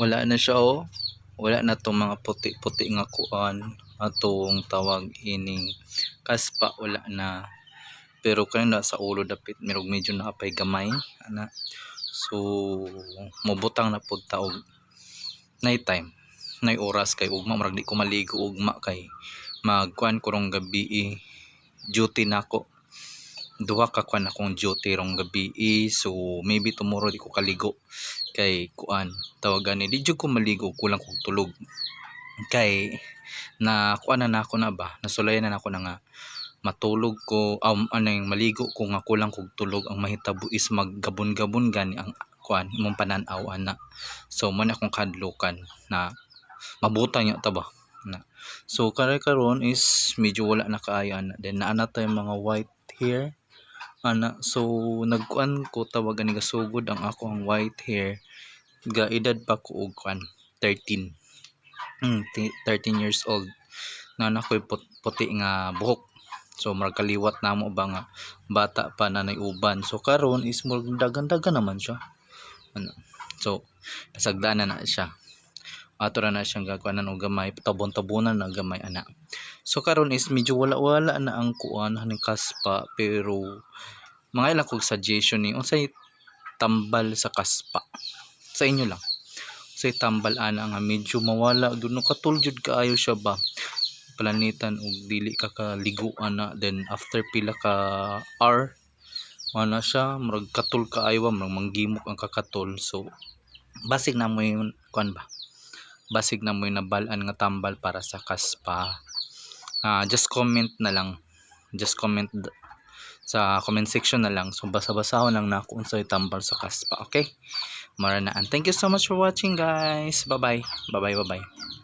wala na siya oh. Wala na tong mga puti-puti nga kuan atong tawag ining kaspa wala na. Pero kanina sa ulo dapit mirog medyo naapay gamay ana. So mubutang na pud ta og night time nay oras kay ugma murag di ko maligo ugma kay magkuan ko rong gabi eh, duty nako duha ka kuan akong duty rong gabi eh. so maybe tomorrow di ko kaligo. Kay kuan tawagan ni di ko maligo kulang kog tulog. Kay na kuan na nako na ba? Nasulayan na nako na nga matulog ko um, ano yung maligo ko nga kulang kog tulog. Ang mahitabo is maggabon-gabon gani ang kuan imong panan-aw ana. So mo na akong kadlukan na mabutang niya ta ba? Na. So karay karon is medyo wala na kaayo ana. Then naana tayong mga white hair. Ana so nagkuan ko tawagan ni gasugod ang ako ang white hair. Ga edad pa ko og kuan 13 mm, ti- 13 years old. Na nakoy put, puti nga buhok. So marag kaliwat na mo ba nga bata pa na uban so karon is dagan-dagan naman siya. Ano so pasagdaan na na siya. Ato ra na siyang gagawaan og gamay. Tabon-tabonan na gamay ana so karon is medyo wala-wala na ang kuan haning kaspa pero mga ilang kog suggestion ni unsay tambal sa kaspa? Sa inyo lang. Unsay tambal ana nga medyo mawala. Duno katul jud kaayo siya ba? Planitan og dili ka kaliguan na then after pila ka hour wala siya murag katul kaayo murag manggimok ang kakatol so basig na mo yun kuan ba? Basig na mo yung nabalaan nga tambal para sa kaspa Ah, just comment na lang. Just comment sa comment section na lang. So basa-basahon lang na kung unsay tambal sa kaspa okay? Maranaan. Thank you so much for watching guys. Bye bye bye bye bye bye